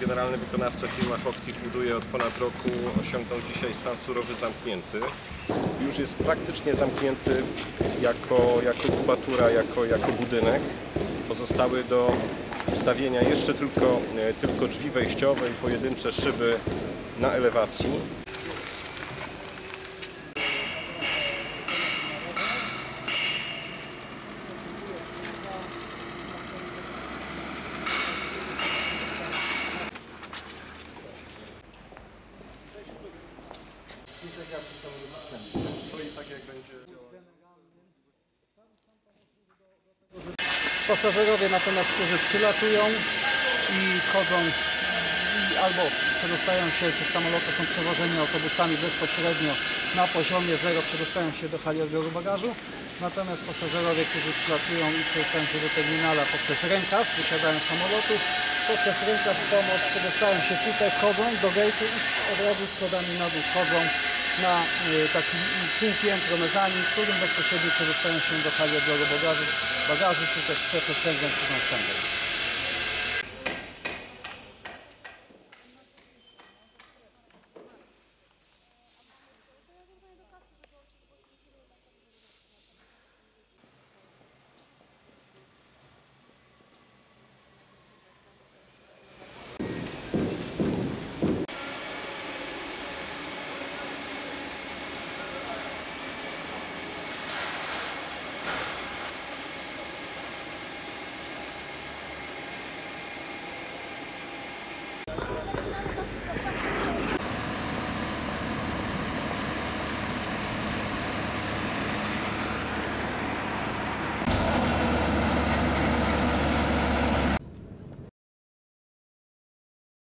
Generalny wykonawca firma Hochtief buduje od ponad roku, osiągnął dzisiaj stan surowy zamknięty. Już jest praktycznie zamknięty jako, jako kubatura, jako, jako budynek. Pozostały do wstawienia jeszcze tylko, e, tylko drzwi wejściowe i pojedyncze szyby na elewacji. Pasażerowie natomiast, którzy przylatują i wchodzą i albo przedostają się, czy z samolotu są przewożeni autobusami bezpośrednio na poziomie zero, przedostają się do hali odbioru bagażu. Natomiast pasażerowie, którzy przylatują i przedostają się do terminala poprzez rękaw, wysiadają z samolotu, poprzez rękaw pomoc przedostają się tutaj, wchodzą do gate'u i od razu schodami na dół wchodzą na y, taki półpiętro mezanin, w którym bezpośrednio przedostają się do hali odbioru bagażu, bagażu czy też strefy Schengen czy Schengen.